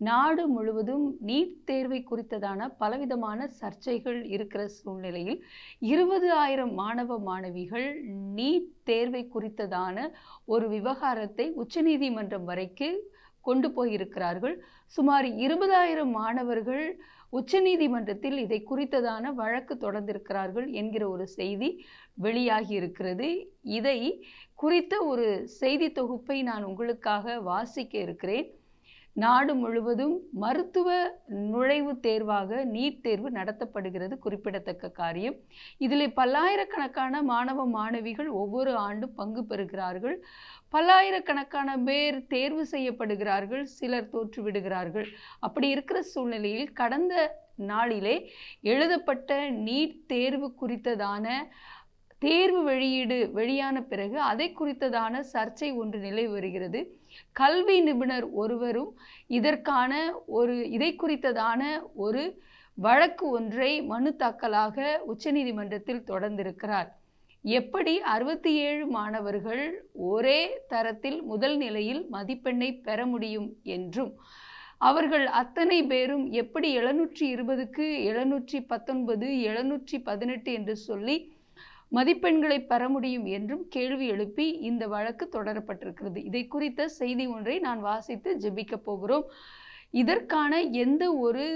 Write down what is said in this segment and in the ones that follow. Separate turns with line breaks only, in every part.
நாடு முழுவதும் நீட் தேர்வை குறித்ததான பலவிதமான சர்ச்சைகள் இருக்கிற சூழ்நிலையில் இருபது ஆயிரம் மாணவ மாணவிகள் நீட் தேர்வை குறித்ததான ஒரு விவகாரத்தை உச்சநீதிமன்றம் வரைக்கு கொண்டு போயிருக்கிறார்கள். சுமார் இருபதாயிரம் மாணவர்கள் உச்சநீதிமன்றத்தில் இதை குறித்ததான வழக்கு தொடர்ந்திருக்கிறார்கள் என்கிற ஒரு செய்தி வெளியாகி இருக்கிறது. இதை குறித்த ஒரு செய்தி தொகுப்பை நான் உங்களுக்காக வாசிக்க இருக்கிறேன். நாடு முழுவதும் மருத்துவ நுழைவுத் தேர்வாக நீட் தேர்வு நடத்தப்படுகிறது குறிப்பிடத்தக்க காரியம். இதில் பல்லாயிரக்கணக்கான மாணவ மாணவிகள் ஒவ்வொரு ஆண்டும் பங்கு பெறுகிறார்கள். பல்லாயிரக்கணக்கான பேர் தேர்வு செய்யப்படுகிறார்கள் சிலர் தோற்றுவிடுகிறார்கள் அப்படி இருக்கிற சூழ்நிலையில் கடந்த நாளிலே எழுதப்பட்ட நீட் தேர்வு குறித்ததான தேர்வு வெளியீடு வெளியான பிறகு அதை குறித்ததான சர்ச்சை ஒன்று நிலை வருகிறது. கல்வி நிபுணர் ஒருவரும் இதற்கான ஒரு இதை குறித்ததான ஒரு வழக்கு ஒன்றை மனு தாக்கலாக உச்சநீதிமன்றத்தில் தொடர்ந்திருக்கிறார். எப்படி அறுபத்தி ஏழு மாணவர்கள் ஒரே தரத்தில் முதல் நிலையில் மதிப்பெண்ணை பெற முடியும் என்றும் அவர்கள் அத்தனை பேரும் எப்படி எழுநூற்றி இருபதுக்கு எழுநூற்றி பத்தொன்பது எழுநூற்றி பதினெட்டு என்று சொல்லி மதிப்பெண்களை பெற முடியும் என்றும் கேள்வி எழுப்பி இந்த வழக்கு தொடரப்பட்டிருக்கிறது. இதை குறித்த செய்தி ஒன்றை நான் வாசித்து ஜெபிக்க போகிறோம். இதற்கான எந்த ஒரு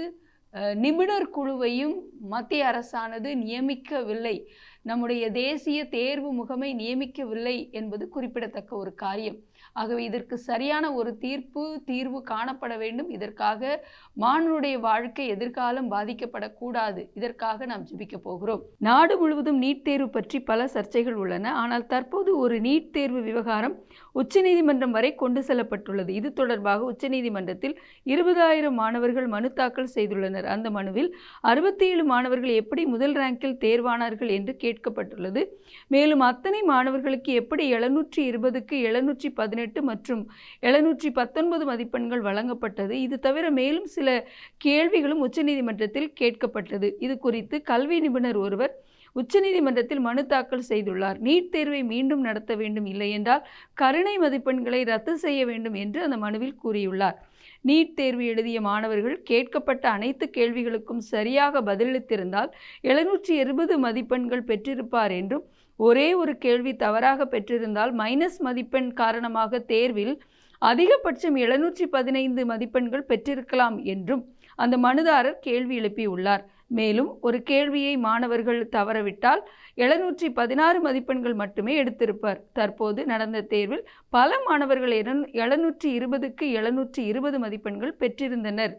நிபுணர் குழுவையும் மத்திய அரசானது நியமிக்கவில்லை. நம்முடைய தேசிய தேர்வு முகமை நியமிக்கவில்லை என்பது குறிப்பிடத்தக்க ஒரு காரியம். ஆகவே இதற்கு சரியான ஒரு தீர்ப்பு தீர்வு காணப்பட வேண்டும். இதற்காக மாணவனுடைய வாழ்க்கை எதிர்காலம் பாதிக்கப்படக்கூடாது. இதற்காக நாம் ஜிபிக்கப் போகிறோம். நாடு முழுவதும் நீட் தேர்வு பற்றி பல சர்ச்சைகள் உள்ளன. ஆனால் தற்போது ஒரு நீட் தேர்வு விவகாரம் உச்சநீதிமன்றம் வரை கொண்டு செல்லப்பட்டுள்ளது. இது தொடர்பாக உச்சநீதிமன்றத்தில் இருபதாயிரம் மாணவர்கள் மனு தாக்கல் செய்துள்ளனர். அந்த மனுவில் அறுபத்தி ஏழு மாணவர்கள் எப்படி முதல் ரேங்கில் தேர்வானார்கள் என்று கேட்கப்பட்டுள்ளது. மேலும் அத்தனை மாணவர்களுக்கு எப்படி எழுநூற்றி இருபதுக்கு எழுநூற்றி பதினெட்டு மற்றும் எழுநூற்றி பத்தொன்பது மதிப்பெண்கள் வழங்கப்பட்டது? இது தவிர மேலும் சில கேள்விகளும் உச்சநீதிமன்றத்தில் கேட்கப்பட்டது. இது குறித்து கல்வி நிபுணர் ஒருவர் உச்சநீதிமன்றத்தில் மனு தாக்கல் செய்துள்ளார். நீட் தேர்வை மீண்டும் நடத்த வேண்டும் இல்லையென்றால் கருணை மதிப்பெண்களை ரத்து செய்ய வேண்டும் என்று அந்த மனுவில் கூறியுள்ளார். நீட் தேர்வு எழுதிய மாணவர்கள் கேட்கப்பட்ட அனைத்து கேள்விகளுக்கும் சரியாக பதிலளித்திருந்தால் எழுநூற்றி இருபது மதிப்பெண்கள் பெற்றிருப்பார் என்றும் ஒரே ஒரு கேள்வி தவறாக பெற்றிருந்தால் மைனஸ் மதிப்பெண் காரணமாக தேர்வில் அதிகபட்சம் எழுநூற்றி பதினைந்து மதிப்பெண்கள் பெற்றிருக்கலாம் என்றும் அந்த மனுதாரர் கேள்வி எழுப்பியுள்ளார். மேலும் ஒரு கேள்வியை மாணவர்கள் தவறவிட்டால் எழுநூற்றி பதினாறு மதிப்பெண்கள் மட்டுமே எடுத்திருப்பார். தற்போது நடந்த தேர்வில் பல மாணவர்கள் எழுநூற்றி இருபதுக்கு எழுநூற்றி இருபது மதிப்பெண்கள் பெற்றிருந்தனர்.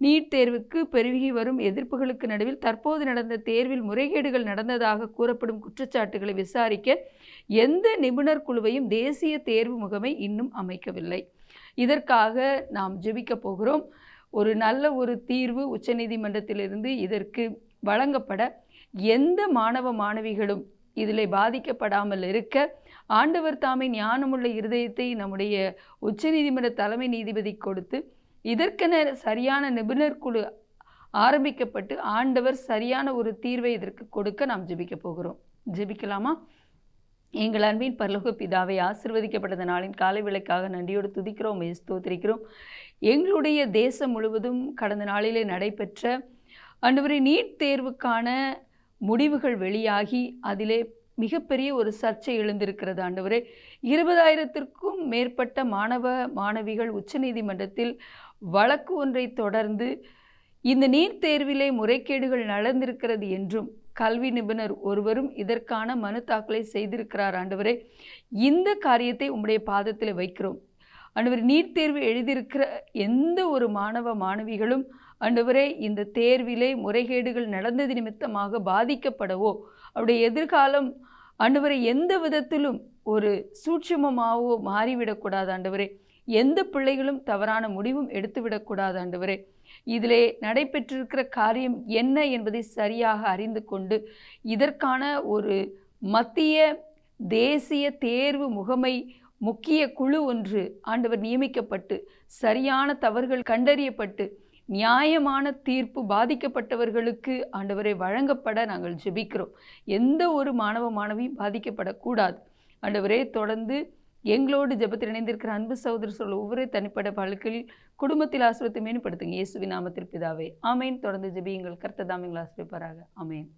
நீட் தேர்வுக்கு பெருகி வரும் எதிர்ப்புகளுக்கு நடுவில் தற்போது நடந்த தேர்வில் முறைகேடுகள் நடந்ததாக கூறப்படும் குற்றச்சாட்டுகளை விசாரிக்க எந்த நிபுணர் குழுவையும் தேசிய தேர்வு முகமை இன்னும் அமைக்கவில்லை. இதற்காக நாம் ஜெபிக்கப் போகிறோம். ஒரு நல்ல ஒரு தீர்வு உச்சநீதிமன்றத்திலிருந்து இதற்கு வழங்கப்பட எந்த மாணவ மாணவிகளும் இதில் பாதிக்கப்படாமல் இருக்க ஆண்டவர் தாமே ஞானமுள்ள இருதயத்தை நம்முடைய உச்சநீதிமன்ற தலைமை நீதிபதி கொடுத்து இதற்கென சரியான நிபுணர் குழு ஆரம்பிக்கப்பட்டு ஆண்டவர் சரியான ஒரு தீர்வை இதற்கு கொடுக்க நாம் ஜெபிக்க போகிறோம். ஜெபிக்கலாமா? எங்கள் அன்பின் பரலோக பிதாவை ஆசிர்வதிக்கப்பட்ட நாளின் காலை விளக்காக நன்றியோடு துதிக்கிறோம் ஸ்தோத்திரிக்கிறோம். எங்களுடைய தேசம் முழுவதும் கடந்த நாளிலே நடைபெற்ற அன்றுவரை நீட் தேர்வுக்கான முடிவுகள் வெளியாகி அதிலே மிகப்பெரிய ஒரு சர்ச்சை எழுந்திருக்கிறது ஆண்டவரே இருபதாயிரத்திற்கும் மேற்பட்ட மாணவ மாணவிகள் உச்சநீதிமன்றத்தில் வழக்கு ஒன்றை தொடர்ந்து இந்த நீட் தேர்விலே முறைகேடுகள் நடந்திருக்கிறது என்றும் கல்வி நிபுணர் ஒருவரும் இதற்கான மனு தாக்கலை செய்திருக்கிறார். ஆண்டவரே இந்த காரியத்தை உம்முடைய பாதத்தில் வைக்கிறோம். ஆண்டவர் நீட் தேர்வு எழுதியிருக்கிற எந்த ஒரு மாணவ மாணவிகளும் ஆண்டவரே இந்த தேர்விலே முறைகேடுகள் நடந்தது நிமித்தமாக பாதிக்கப்படவோ அவருடைய எதிர்காலம் ஆண்டவரை எந்த விதத்திலும் ஒரு சூட்சுமமாகவோ மாறிவிடக்கூடாது. ஆண்டவரே எந்த பிள்ளைகளும் தவறான முடிவும் எடுத்துவிடக்கூடாது ஆண்டவரே. இதிலே நடைபெற்றிருக்கிற காரியம் என்ன என்பதை சரியாக அறிந்து கொண்டு இதற்கான ஒரு மத்திய தேசிய தேர்வு முகமை முக்கிய குழு ஒன்று ஆண்டவர் நியமிக்கப்பட்டு சரியான தவறுகள் கண்டறியப்பட்டு நியாயமான தீர்ப்பு பாதிக்கப்பட்டவர்களுக்கு ஆண்டவரை வழங்கப்பட நாங்கள் ஜெபிக்கிறோம். எந்த ஒரு மாணவ மாணவியும் பாதிக்கப்படக்கூடாது. ஆண்டவரே தொடர்ந்து எங்களோடு ஜெபத்தில் இணைந்திருக்கிற அன்பு சகோதரர் சொல்ல ஒவ்வொரு தனிப்பட்ட வாழ்க்கையில் குடும்பத்தில் ஆசிரியத்தை மேம்படுத்துங்க. இயேசுவின் நாமத்தில் பிதாவே. ஆமேன். தொடர்ந்து ஜெபியுங்கள். கர்த்ததாமிங்கள் ஆசிரியப்பாராக ஆமேன்.